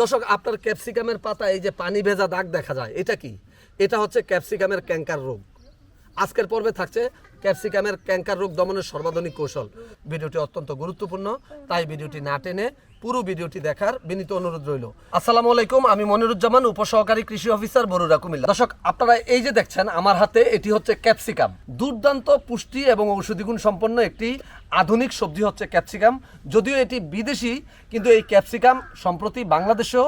দর্শক, আপনার ক্যাপসিকামের পাতা, এই যে পানি ভেজা দাগ দেখা যায়, এটা কি? এটা হচ্ছে ক্যাপসিকামের ক্যাঙ্কার রোগ। আজকের পর্বে থাকছে ক্যাপসিকামের ক্যাঙ্কার রোগ দমনের সর্বাধুনিক কৌশল। ভিডিওটি অত্যন্ত গুরুত্বপূর্ণ, তাই ভিডিওটি না টেনে পুরো ভিডিওটি দেখার বিনীত অনুরোধ রইল। আসসালামু আলাইকুম, আমি মনিরুজ্জামান, উপসহকারী কৃষি অফিসার বরুরা কুমিল্লা। দর্শক, আপনারা এই যে দেখছেন, আমার হাতে এটি হচ্ছে ক্যাপসিকাম। দুর্দান্ত পুষ্টি এবং ঔষধি গুণ সম্পন্ন একটি আধুনিক সবজি হচ্ছে ক্যাপসিকাম। যদিও এটি বিদেশি, কিন্তু এই ক্যাপসিকাম সম্প্রতি বাংলাদেশেও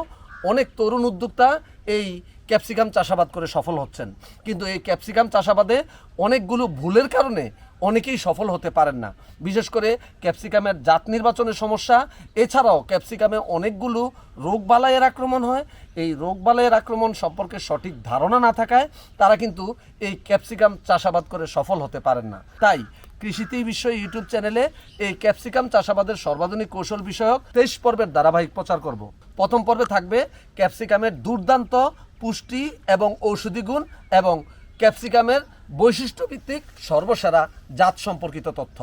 অনেক তরুণ উদ্যোক্তা এই ক্যাপসিকাম চাষাবাদ করে সফল হচ্ছেন। কিন্তু এই ক্যাপসিকাম চাষাবাদে অনেকগুলো ভুলের কারণে অনেকেই সফল হতে পারেন না। বিশেষ করে ক্যাপসিকামের জাত নির্বাচনের সমস্যা। এছাড়াও ক্যাপসিকামে অনেকগুলো রোগবালাইয়ের আক্রমণ হয়। এই রোগবালাইয়ের আক্রমণ সম্পর্কে সঠিক ধারণা না থাকায় তারা কিন্তু এই ক্যাপসিকাম চাষাবাদ করে সফল হতে পারেন না। তাই কৃষিতে বিষয় ইউটিউব চ্যানেলে এই ক্যাপসিকাম চাষাবাদের সর্বাধুনিক কৌশল বিষয়ক তেইশ পর্বের ধারাবাহিক প্রচার করব। প্রথম পর্বে থাকবে ক্যাপসিকামের দুর্দান্ত পুষ্টি এবং ঔষধি গুণ এবং ক্যাপসিকামের বৈশিষ্ট্যভিত্তিক সর্বসেরা জাত সম্পর্কিত তথ্য।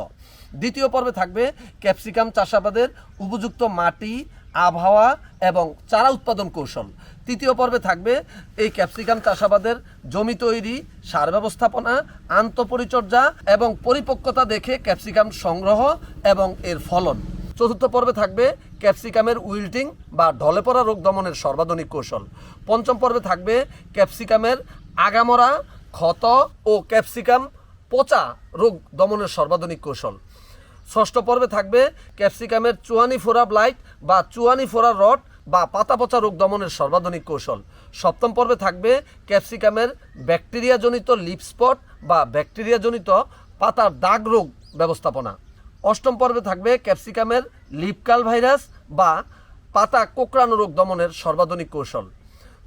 দ্বিতীয় পর্বে থাকবে ক্যাপসিকাম চাষাবাদের উপযুক্ত মাটি, আবহাওয়া এবং চারা উৎপাদন কৌশল। তৃতীয় পর্বে থাকবে এই ক্যাপসিকাম চাষাবাদের জমি তৈরি, সার ব্যবস্থাপনা, আন্তঃপরিচর্যা এবং পরিপক্কতা দেখে ক্যাপসিকাম সংগ্রহ এবং এর ফলন। চতুর্থ পর্বে থাকবে ক্যাপসিকামের উইল্টিং বা ঢলে পড়া রোগ দমনের সর্বাধুনিক কৌশল। পঞ্চম পর্বে থাকবে ক্যাপসিকামের আগামরা ক্ষত ও ক্যাপসিকাম পচা রোগ দমনের সর্বাধুনিক কৌশল। ষষ্ঠ পর্বে থাকবে ক্যাপসিকামের চুয়ানি ফোরা ব্লাইট বা চুয়ানি ফোরা রড বা পাতা পচা রোগ দমনের সর্বাধুনিক কৌশল। সপ্তম পর্বে থাকবে ক্যাপসিকামের ব্যাকটেরিয়াজনিত লিপ স্পট বা ব্যাকটেরিয়াজনিত পাতার দাগ রোগ ব্যবস্থাপনা। অষ্টম পর্বে থাকবে ক্যাপসিকামের লিপকাল ভাইরাস বা পাতা কোকড়ানো রোগ দমনের সর্বাধুনিক কৌশল।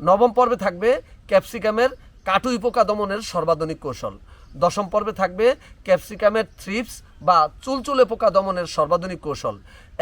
নবম পর্বে থাকবে ক্যাপসিকামের কাটুই পোকা দমনের সর্বাধুনিক কৌশল। দশম পর্বে থাকবে ক্যাপসিকামের থ্রিপস বা চুলচুলে পোকা দমনের সর্বাধুনিক কৌশল।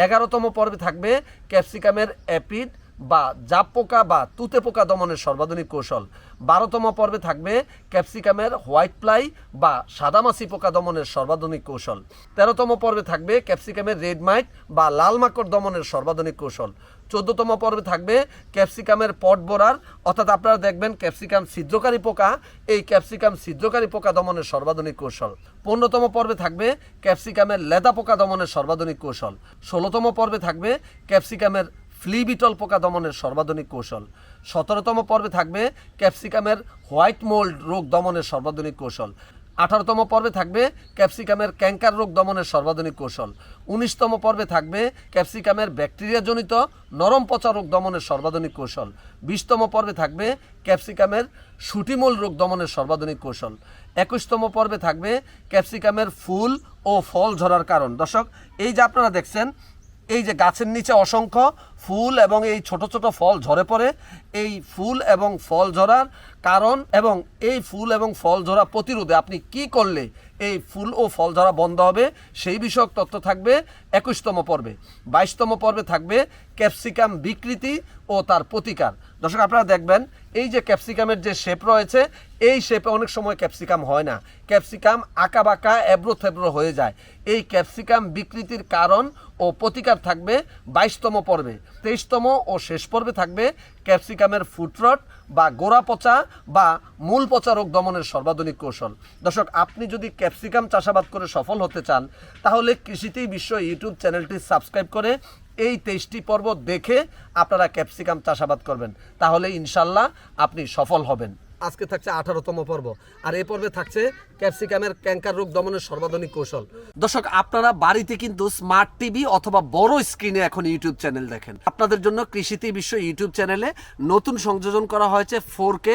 এগারোতম পর্বে থাকবে ক্যাপসিকামের অ্যাপিড বা জাপ পোকা বা তুতে পোকা দমনের সর্বাধুনিক কৌশল। বারোতম পর্বে থাকবে ক্যাপসিকামের হোয়াইট ফ্লাই বা সাদামাছি পোকা দমনের সর্বাধুনিক কৌশল। তেরোতম পর্বে থাকবে ক্যাপসিকামের রেড মাইট বা লাল মাকড় দমনের সর্বাধুনিক কৌশল। চোদ্দতম পর্বে থাকবে ক্যাপসিকামের পট বোরার। অর্থাৎ আপনারা দেখবেন ক্যাপসিকাম ছিদ্রকারী পোকা। এই ক্যাপসিকাম ছিদ্রকারী পোকা দমনের সর্বাধুনিক কৌশল। পনেরোতম পর্বে থাকবে ক্যাপসিকামের লেদা পোকা দমনের সর্বাধুনিক কৌশল। ষোলোতম পর্বে থাকবে ক্যাপসিকামের ফ্লি বিটল পোকা দমনের সর্বাধুনিক কৌশল। সতেরোতম পর্বে থাকবে ক্যাপসিকামের হোয়াইট মোল্ড রোগ দমনের সর্বাধুনিক কৌশল। আঠারোতম পর্বে থাকবে ক্যাপসিকামের ক্যাঙ্কার রোগ দমনের সর্বাধুনিক কৌশল। উনিশতম পর্বে থাকবে ক্যাপসিকামের ব্যাকটেরিয়াজনিত নরম পচা রোগ দমনের সর্বাধুনিক কৌশল। বিশতম পর্বে থাকবে ক্যাপসিকামের সুটিমূল রোগ দমনের সর্বাধুনিক কৌশল। একুশতম পর্বে থাকবে ক্যাপসিকামের ফুল ও ফল ঝরার কারণ। দর্শক, এই যে আপনারা দেখছেন এই যে গাছের নিচে অসংখ্য ফুল এবং এই ছোট ছোট ফল ঝরে পড়ে, এই ফুল এবং ফল ঝরার কারণ এবং এই ফুল এবং ফল ঝরা প্রতিরোধে আপনি কি করলে এই ফুল ও ফল ঝরা বন্ধ হবে, সেই বিষয়ক তথ্য থাকবে একুশতম পর্বে। বাইশতম পর্বে থাকবে ক্যাপসিকাম বিকৃতি ও তার প্রতিকার। দর্শক, আপনারা দেখবেন এই যে ক্যাপসিকামের যে শেপ রয়েছে, এই শেপে অনেক সময় ক্যাপসিকাম হয় না। ক্যাপসিকাম আঁকা বাঁকা এবড়ো থেবড়ো হয়ে যায়। এই ক্যাপসিকাম বিকৃতির কারণ ও প্রতিকার থাকবে বাইশতম পর্বে। তেইশতম ও শেষ পর্বে থাকবে ক্যাপসিকামের ফুটরট বা গোড়া পচা বা মূল পচা রোগ দমনের সর্বাধুনিক কৌশল। দর্শক, আপনি যদি ক্যাপসিকাম চাষাবাদ করে সফল হতে চান, তাহলে কৃষিতেই বিশ্ব ইউটিউব চ্যানেলটি সাবস্ক্রাইব করে এই তেইশটি পর্ব দেখে আপনারা ক্যাপসিকাম চাষাবাদ করবেন। তাহলে ইনশাল্লাহ আপনি সফল হবেন। আজকে থাকছে আঠারোতম পর্ব। আর এই পর্বে থাকছে ক্যাপসিকামের ক্যাঙ্কার রোগ দমনের সর্বাধুনিক কৌশল। দর্শক, আপনারা বাড়িতে কিন্তু স্মার্ট টিভি অথবা বড় স্ক্রিনে এখন ইউটিউব চ্যানেল দেখেন। আপনাদের জন্য কৃষিতে বিশ্ব ইউটিউব চ্যানেলে নতুন সংযোজন করা হয়েছে ফোর কে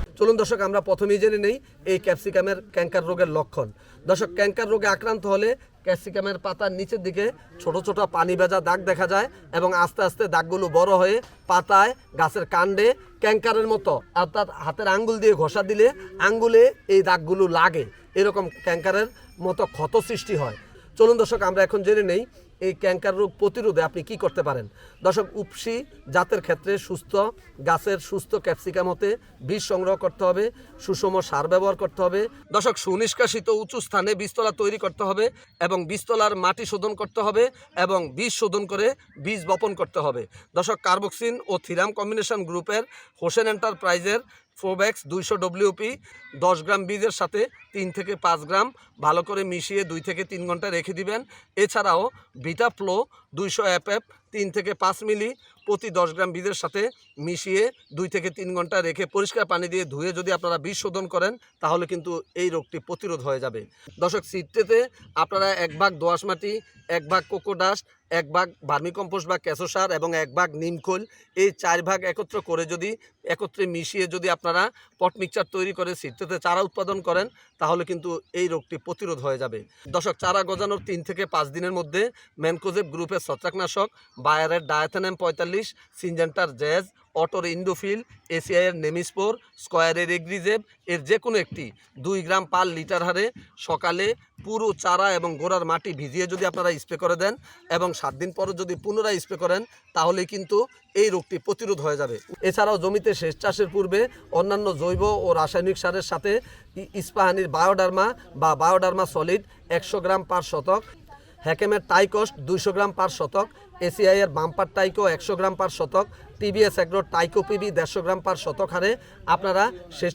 চলুন দর্শক, আমরা প্রথমেই জেনে নেই এই ক্যাপসিকামের ক্যাঙ্কার রোগের লক্ষণ। দর্শক ক্যাঙ্কার রোগে আক্রান্ত হলে ক্যাপসিকামের পাতার নিচের দিকে ছোট ছোট পানি ভেজা দাগ দেখা যায় এবং আস্তে আস্তে দাগগুলো বড় হয়ে পাতায়, গাছের কাণ্ডে ক্যাঙ্কারের মতো, অর্থাৎ হাতের আঙ্গুল দিয়ে ঘষা দিলে আঙ্গুলে এই দাগগুলো লাগে। এরকম ক্যাঙ্কারের মতো ক্ষত সৃষ্টি হয়। চলুন দর্শক, আমরা এখন জেনে নেই এই ক্যাঙ্কার রোগ প্রতিরোধে আপনি কি করতে পারেন? দর্শক উপসি জাতের ক্ষেত্রে সুস্থ, গাছের সুস্থ ক্যাপসিকাম হতে বীজ সংগ্রহ করতে হবে, সুষম সার ব্যবহার করতে হবে। দর্শক, সুনিষ্কাশিত উঁচু স্থানে বীজতলা তৈরি করতে হবে এবং বীজতলার মাটি শোধন করতে হবে এবং বীজ শোধন করে বীজ বপন করতে হবে। দর্শক, কার্বক্সিন ও থিরাম কম্বিনেশন গ্রুপের হোসেন এন্টারপ্রাইজের ফোব্যাক্স দুইশো ডব্লিউপি দশ গ্রাম বীজের সাথে তিন থেকে পাঁচ গ্রাম ভালো করে মিশিয়ে দুই থেকে তিন ঘণ্টা রেখে দিবেন। এছাড়াও বিটা দুইশো অ্যাপ এপ তিন থেকে পাঁচ মিলি প্রতি দশ গ্রাম বীজের সাথে মিশিয়ে দুই থেকে তিন ঘণ্টা রেখে পরিষ্কার পানি দিয়ে ধুয়ে যদি আপনারা বীজ শোধন করেন, তাহলে কিন্তু এই রোগটি প্রতিরোধ হয়ে যাবে। দশক সিটটেতে আপনারা এক ভাগ দোয়াশ মাটি, এক ভাগ কোকোডাস্ট এক ভাগ ভার্মিকম্পোস্ট বা কেঁচো সার এবং এক ভাগ নিমখোল এই চার ভাগ একত্র করে যদি একত্রে মিশিয়ে যদি আপনারা পট মিক্সচার তৈরি করে সিটটেতে চারা উৎপাদন করেন, তাহলে কিন্তু এই রোগটি প্রতিরোধ হয়ে যাবে। দশক চারা গজানোর তিন থেকে পাঁচ দিনের মধ্যে ম্যানকোজেব গ্রুপের ছত্রাকনাশক, বায়ারের ডায়াথেনাম পঁয়তাল্লিশ, সিনজেন্টার জ্যাজ অটোর ইন্ডোফিল এসিআইয়ের নেমিস্পোর স্কোয়ারের এগ্রিজেব, এর যে কোনো একটি। দুই গ্রাম পার লিটার হারে সকালে পুরো চারা এবং গোড়ার মাটি ভিজিয়ে যদি আপনারা স্প্রে করে দেন এবং সাত দিন পরে যদি পুনরায় স্প্রে করেন, তাহলে কিন্তু এই রোগটি প্রতিরোধ হয়ে যাবে। এছাড়াও জমিতে সেচ চাষের পূর্বে অন্যান্য জৈব ও রাসায়নিক সারের সাথে ইস্পাহানির বায়োডার্মা বা বায়োডার্মা সলিড একশো গ্রাম পার শতক হ্যাকেমের টাইকস্ট দুইশো গ্রাম পার শতক এসিআইয়ের বাম্পার টাইকো একশো গ্রাম পার শতক টিবিএস এগ্রো টাইকো পিবি দেড়শো গ্রাম পার শতক হারে আপনারা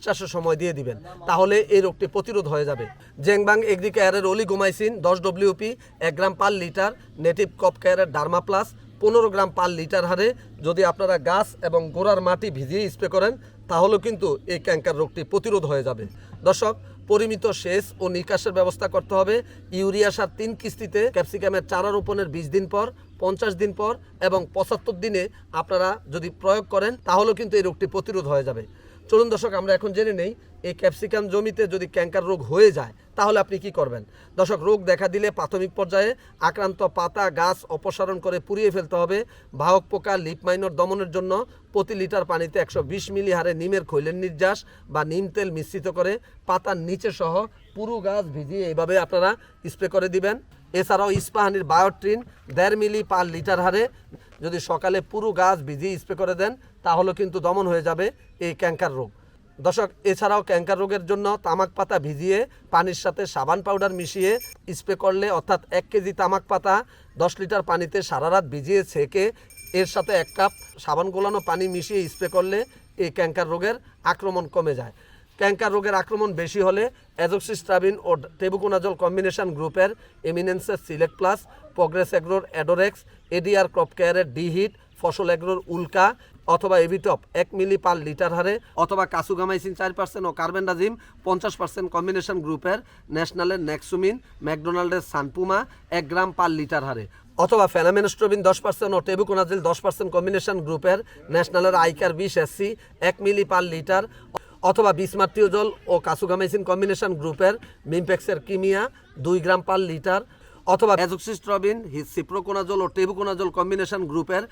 চাষের সময় দিয়ে দিবেন। তাহলে এই রোগটি প্রতিরোধ হয়ে যাবে। জেংবাং এগ্রিকেয়ারের অলিগোমাইসিন দশ ডব্লিউপি এক গ্রাম পার লিটার, নেটিভ কপ কেয়ারের ডার্মা প্লাস, পনেরো গ্রাম পার লিটার হারে যদি আপনারা গাছ এবং গোড়ার মাটি ভিজিয়ে স্প্রে করেন, তাহলেও কিন্তু এই ক্যাঙ্কার রোগটি প্রতিরোধ হয়ে যাবে। দর্শক পরিমিত সেচ ও নিকাশের ব্যবস্থা করতে হবে। ইউরিয়া সার তিন কিস্তিতে, ক্যাপসিকামের চারা রোপণের বিশ দিন পর, পঞ্চাশ দিন পর এবং পঁচাত্তর দিনে আপনারা যদি প্রয়োগ করেন, তাহলেও কিন্তু এই রোগটি প্রতিরোধ হয়ে যাবে। চলুন দর্শক, আমরা এখন জেনে নেই, এই ক্যাপসিকাম জমিতে যদি ক্যাঙ্কার রোগ হয়ে যায়, তাহলে আপনি কি করবেন? দর্শক, রোগ দেখা দিলে প্রাথমিক পর্যায়ে আক্রান্ত পাতা, গাছ অপসারণ করে পুড়িয়ে ফেলতে হবে। বাহক পোকা লিপমাইনর দমনের জন্য প্রতি লিটার পানিতে একশো বিশ মিলি হারে নিমের খৈলের নির্যাস বা নিম তেল মিশ্রিত করে পাতার নিচে সহ পুরো গাছ ভিজিয়ে এইভাবে আপনারা স্প্রে করে দিবেন। এছাড়াও ইস্পাহানির বায়োট্রিন দেড় মিলি পার লিটার হারে যদি সকালে পুরো গাছ ভিজিয়ে স্প্রে করে দেন তাহলে কিন্তু দমন হয়ে যাবে এই ক্যাঙ্কার রোগ। দর্শক, এছাড়াও ক্যাঙ্কার রোগের জন্য তামাক পাতা ভিজিয়ে, পানির সাথে সাবান পাউডার মিশিয়ে স্প্রে করলে, অর্থাৎ এক কেজি তামাক পাতা দশ লিটার পানিতে সারা রাত ভিজিয়ে ছেঁকে, এর সাথে এক কাপ সাবান গোলানো পানি মিশিয়ে স্প্রে করলে এই ক্যাঙ্কার রোগের আক্রমণ কমে যায়। ক্যাঙ্কার রোগের আক্রমণ বেশি হলে অ্যাজোক্সিস্ট্রাবিন ও টেবুকোনাজল কম্বিনেশন গ্রুপের এমিনেন্সের সিলেক্ট প্লাস, প্রগ্রেস এগ্রোর অ্যাডোরেক্স, এডিআর ক্রপ কেয়ারের ডিহিট ফসল এগ্রোর উল্কা অথবা এভিটপ এক মিলি পার লিটার হারে, অথবা কাসুগামাইসিন চার পার্সেন্ট ও কার্বেন্ডাজিম পঞ্চাশ পার্সেন্ট কম্বিনেশন গ্রুপের ন্যাশনালের নেক্সুমিন ম্যাকডোনাল্ডের সানপুমা এক গ্রাম পার লিটার হারে। অথবা ফেনামেনস্ট্রোবিন দশ পার্সেন্ট ও টেবুকোনাজিল দশ পার্সেন্ট কম্বিনেশন গ্রুপের ন্যাশনালের আইকার বিশ এসসি এক মিলি পার লিটার, অথবা বিসমার্টিওজল ও কাসুগামাইসিন কম্বিনেশন গ্রুপের মিমপেক্সের কিমিয়া দুই গ্রাম পার লিটার, অথবা অ্যাজোক্সিস্ট্রবিন সিপ্রোকোনাজল ও টেবুকোনাজল কম্বিনেশন গ্রুপের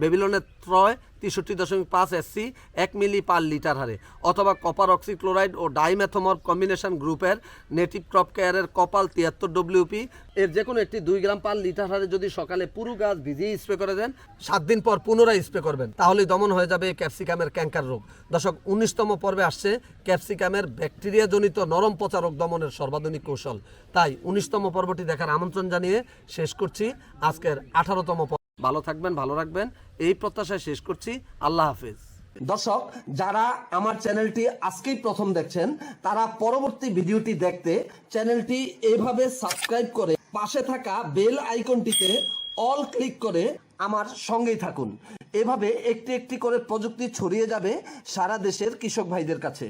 বেবিলনের ত্রয় তেষট্টি দশমিক পাঁচ এসসি, এক মিলি পার লিটার হারে, অথবা কপার অক্সিক্লোরাইড ও ডাইমেথমর কম্বিনেশন গ্রুপের নেটিভ ক্রপ কেয়ারের কপাল তিয়াত্তর ডব্লিউপি এর যে কোনো একটি দুই গ্রাম পার লিটার হারে যদি সকালে পুরো গাছ ভিজিয়ে স্প্রে করে দেন, সাত দিন পর পুনরায় স্প্রে করবেন তাহলে দমন হয়ে যাবে ক্যাপসিকামের ক্যাঙ্কার রোগ। দশক, উনিশতম পর্বে আসছে ক্যাপসিকামের ব্যাকটেরিয়াজনিত নরম পচা রোগ দমনের সর্বাধুনিক কৌশল। তাই উনিশতম পর্বটি দেখার আমন্ত্রণ জানিয়ে শেষ করছি আজকের আঠারোতম পর্ব। ভালো থাকবেন, ভালো রাখবেন। এই প্রত্যাশায় শেষ করছি। আল্লাহ হাফেজ। দর্শক, যারা আমার চ্যানেলটি আজকেই প্রথম দেখছেন, তারা পরবর্তী ভিডিওটি দেখতে চ্যানেলটি এভাবে সাবস্ক্রাইব করে পাশে থাকা বেল আইকনটিতে অল ক্লিক করে আমার সঙ্গেই থাকুন। এভাবে একটি একটি করে প্রযুক্তি ছড়িয়ে যাবে সারা দেশের কৃষক ভাইদের কাছে।